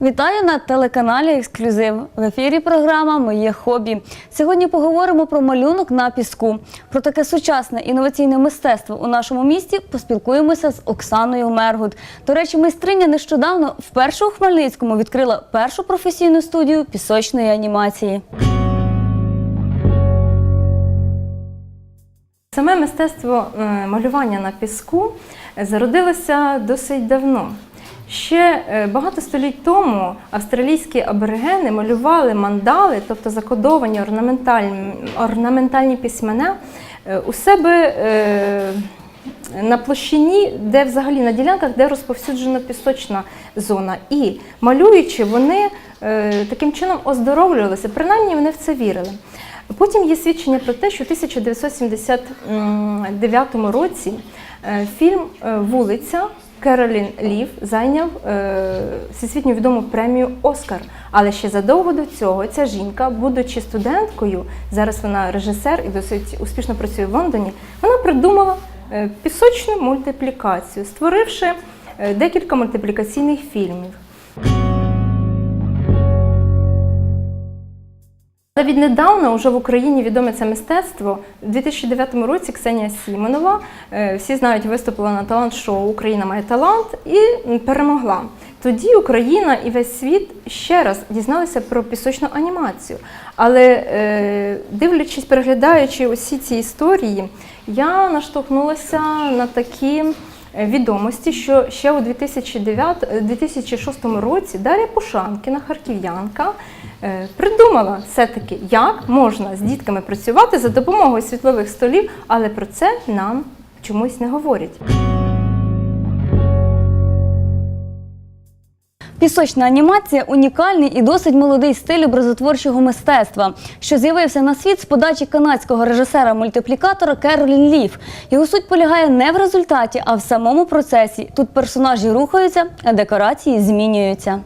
Вітаю на телеканалі Ексклюзив. В ефірі програма Моє хобі. Сьогодні поговоримо про малюнок на піску. Про таке сучасне інноваційне мистецтво у нашому місті поспілкуємося з Оксаною Мергут. До речі, майстриня нещодавно вперше у Хмельницькому відкрила першу професійну студію пісочної анімації. Саме мистецтво е, малювання на піску зародилося досить давно. Ще е, багато століть тому австралійські аборигени малювали мандали, тобто закодовані орнаментальні, орнаментальні письмена, е, у себе е, на площині, де взагалі на ділянках, де розповсюджена пісочна зона. І малюючи, вони таким чином оздоровлювалися, принаймні вони в це вірили. Потім є свідчення про те, що в 1979 році фільм Вулиця Керолін Лів зайняв е, всесвітньо відому премію Оскар. Але ще задовго до цього ця жінка, будучи студенткою, зараз вона режисер і досить успішно працює в Лондоні, вона придумала е, пісочну мультиплікацію, створивши е, декілька мультиплікаційних фільмів. Але віднедавна вже в Україні відоме це мистецтво. У 2009 році Ксенія Сімонова, е, всі знають, виступила на талант-шоу Україна має талант і перемогла. Тоді Україна і весь світ ще раз дізналися про пісочну анімацію. Але е, дивлячись, переглядаючи усі ці історії, я наштовхнулася на такі е, відомості, що ще у 2009, е, 2006 році Дар'я Пушанкіна, харків'янка, придумала все-таки, як можна з дітками працювати за допомогою світлових столів, але про це нам чомусь не говорять. Пісочна анімація унікальний і досить молодий стиль образотворчого мистецтва, що з'явився на світ з подачі канадського режисера-мультиплікатора Керолін Лів. Його суть полягає не в результаті, а в самому процесі. Тут персонажі рухаються, а декорації змінюються.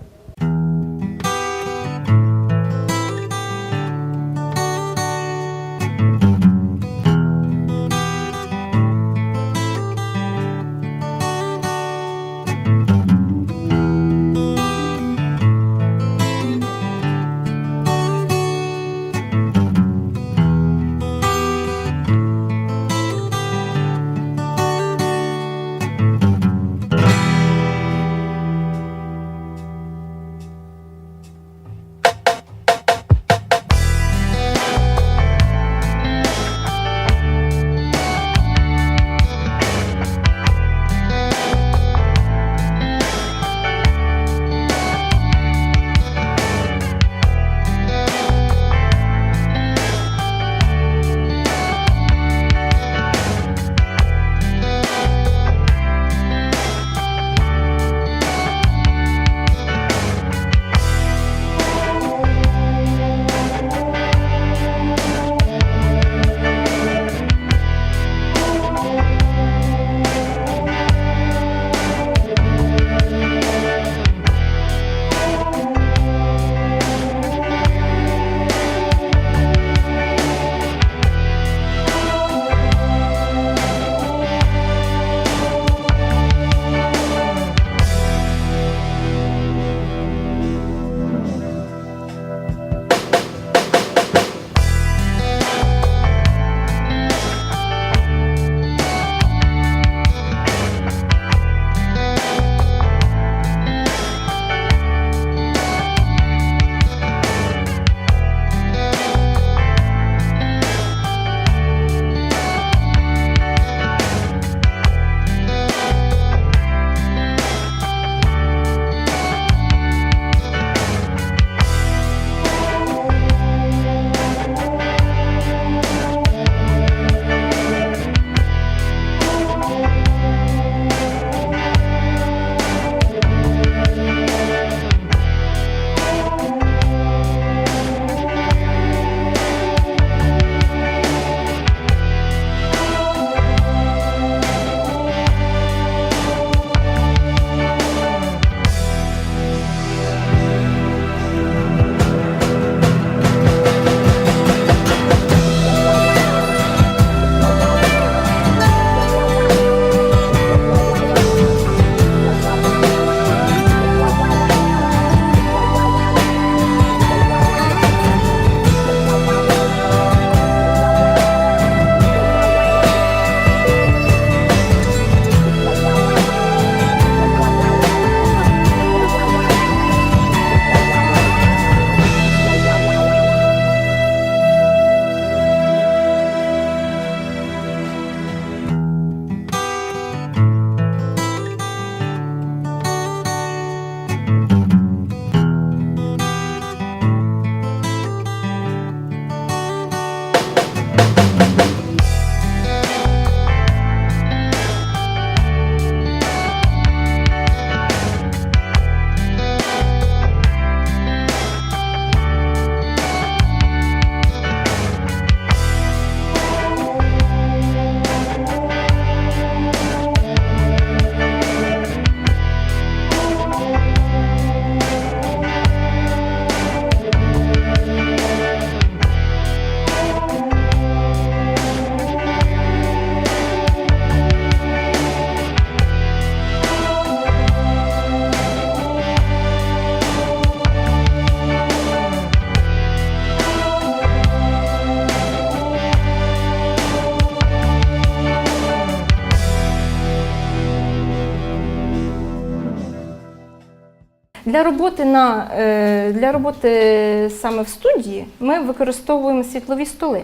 Для роботи, на, е, для роботи саме в студії ми використовуємо світлові столи.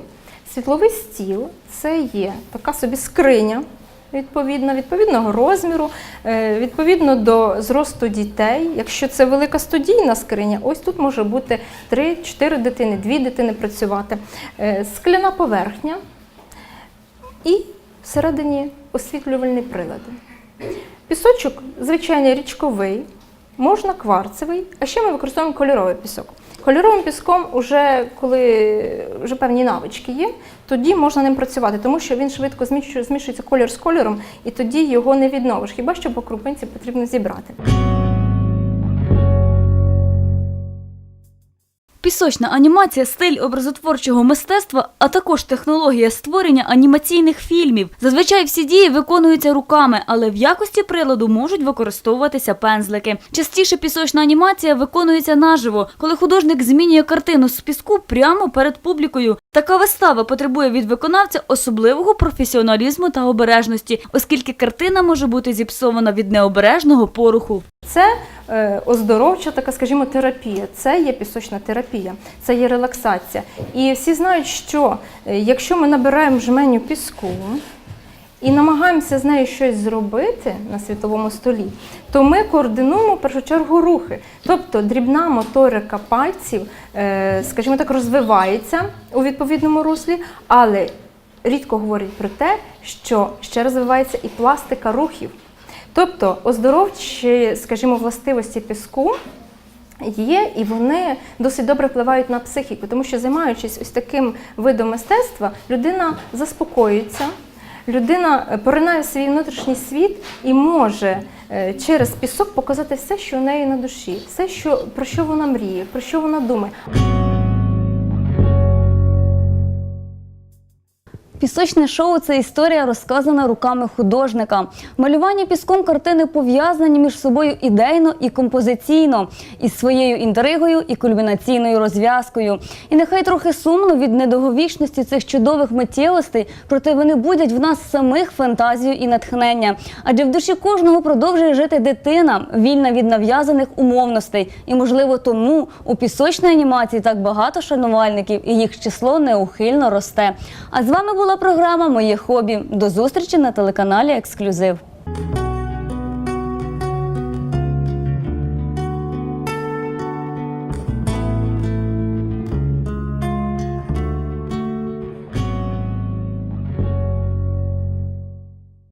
Світловий стіл це є така собі скриня. Відповідно, відповідного розміру, е, відповідно до зросту дітей. Якщо це велика студійна скриня, ось тут може бути 3-4 дитини, 2 дитини працювати. Е, Скляна поверхня і всередині освітлювальні прилади. Пісочок звичайний річковий, можна кварцевий, а ще ми використовуємо кольоровий пісок. Кольоровим піском, уже коли вже певні навички є, тоді можна ним працювати, тому що він швидко змішується колір з кольором, і тоді його не відновиш. Хіба що по крупинці потрібно зібрати. Пісочна анімація, стиль образотворчого мистецтва, а також технологія створення анімаційних фільмів. Зазвичай всі дії виконуються руками, але в якості приладу можуть використовуватися пензлики. Частіше пісочна анімація виконується наживо, коли художник змінює картину з піску прямо перед публікою. Така вистава потребує від виконавця особливого професіоналізму та обережності, оскільки картина може бути зіпсована від необережного поруху. Це е, оздоровча така, скажімо, терапія. Це є пісочна терапія, це є релаксація. І всі знають, що е, якщо ми набираємо жменю піску і намагаємося з нею щось зробити на світловому столі, то ми координуємо в першу чергу рухи. Тобто дрібна моторика пальців, е, скажімо так, розвивається у відповідному руслі, але рідко говорять про те, що ще розвивається і пластика рухів. Тобто оздоровчі, скажімо, властивості піску є, і вони досить добре впливають на психіку, тому що займаючись ось таким видом мистецтва, людина заспокоюється, людина е, поринає в свій внутрішній світ і може е, через пісок показати все, що у неї на душі, все, що, про що вона мріє, про що вона думає. Пісочне шоу це історія, розказана руками художника. Малювання піском картини пов'язані між собою ідейно і композиційно, із своєю інтригою і кульмінаційною розв'язкою. І нехай трохи сумно від недовговічності цих чудових миттєвостей, проте вони будять в нас самих фантазію і натхнення. Адже в душі кожного продовжує жити дитина, вільна від нав'язаних умовностей. І, можливо, тому у пісочній анімації так багато шанувальників, і їх число неухильно росте. А з вами була програма Моє хобі. До зустрічі на телеканалі Ексклюзив.